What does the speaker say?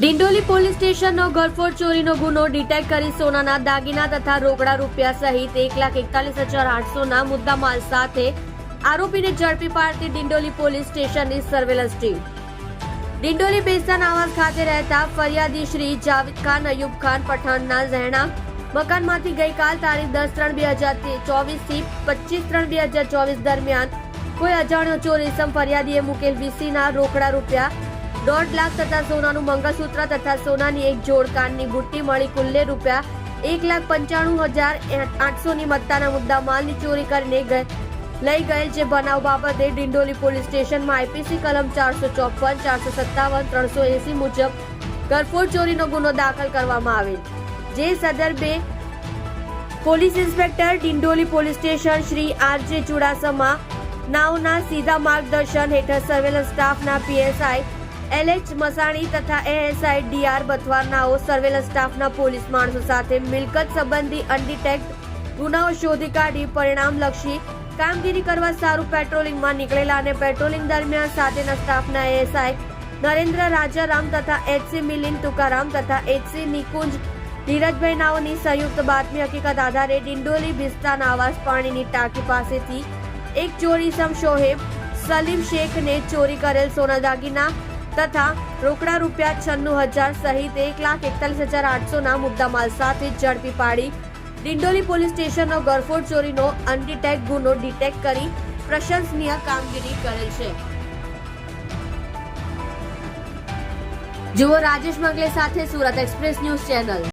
Dindoli police સ્ટેશનનો ગળફોડ ચોરીનો ગુનો detect કરી સોનાના દાગીના તથા રોકડા રૂપિયા સહિત એક લાખ એકતાલીસ હજાર આઠસોના મુદ્દામાલ સાથે આરોપીને ઝડપી પાડતી ડિંડોલી પોલીસ સ્ટેશનની સર્વેલન્સ ટીમ. ડિંડોલી બેસ્તાન આવાસ ખાતે રહેતા ફરિયાદી શ્રી જાવેદ ખાન, અયુબ ખાન, પઠાણના રહેણાંક. મકાનમાંથી ગઈકાલ તારીખ દસ ત્રણ બે હજાર ચોવીસથી પચીસ ત્રણ બે હજાર ચોવીસ દરમિયાન કોઈ અજાણ્યો ચોર ઇસમ ફરિયાદીએ મુકેલ વીસીના રોકડા રૂપિયા દોઢ લાખ તથા સોનાનું મંગળસૂત્ર તથા સોનાની એક જોડ કાનની બુટ્ટી મળી કુલ્લે રૂપિયા એક લાખ પંચાણું હજાર આઠસોની મત્તાના મુદ્દા માલની ચોરી કરીને લઈ ગયેલ જે બનાવ બાબતે ડિંડોલી પોલીસ સ્ટેશનમાં આઈપીસી કલમ ચારસો ચોપન, ચારસો સત્તાવન, ત્રણસો એસી મુજબ ગરફોડ ચોરીનો ગુનો દાખલ કરવામાં આવેલ. જે સદર બે police inspector Dindoli police station Shri RJ Chudasama નાવના સીધા માર્ગદર્શન હેઠળ સર્વેલન્સ સ્ટાફના પીએસઆઈ એલએચ મસાણી તથા એએસઆઈ ડીઆર બથવારનાઓ સર્વેલન્સ સ્ટાફના પોલીસ માણસો સાથે મિલકત સંબંધી અનડિટેક્ટ ગુનાઓ શોધી કાઢી પરિણામલક્ષી કામગીરી કરવા સારું પેટ્રોલિંગમાં નીકળેલા અને પેટ્રોલિંગ દરમિયાન સાથેના સ્ટાફના એએસઆઈ નરેન્દ્ર રાજારામ તથા એચસી મિલિંદ તુકારામ તથા એચસી નિકુંજ ધીરજભાઈ નાઓની સંયુક્ત બાતમી હકીકત આધારે ડિંડોલી બિસ્તાન આવાસ પાણીની ટાંકી પાસેથી એક ચોરીસમ શોહેબ સલીમ શેખને ચોરી કરેલ સોના દાગીના તથા રોકડા રૂપિયા છન્નું હજાર સહિત એક લાખ એકતાલીસ હજાર આઠસોના મુદ્દામાલ સાથે ઝડપી પાડી. ડિંડોલી પોલીસ સ્ટેશનનો ગરફોડ ચોરીનો અનડિટેક ગુનો ડિટેક્ટ કરી પ્રશંસનીય કામગીરી કરેલ છે. જુઓ રાજેશ મંગલે સાથે સુરત એક્સપ્રેસ ન્યૂઝ ચેનલ.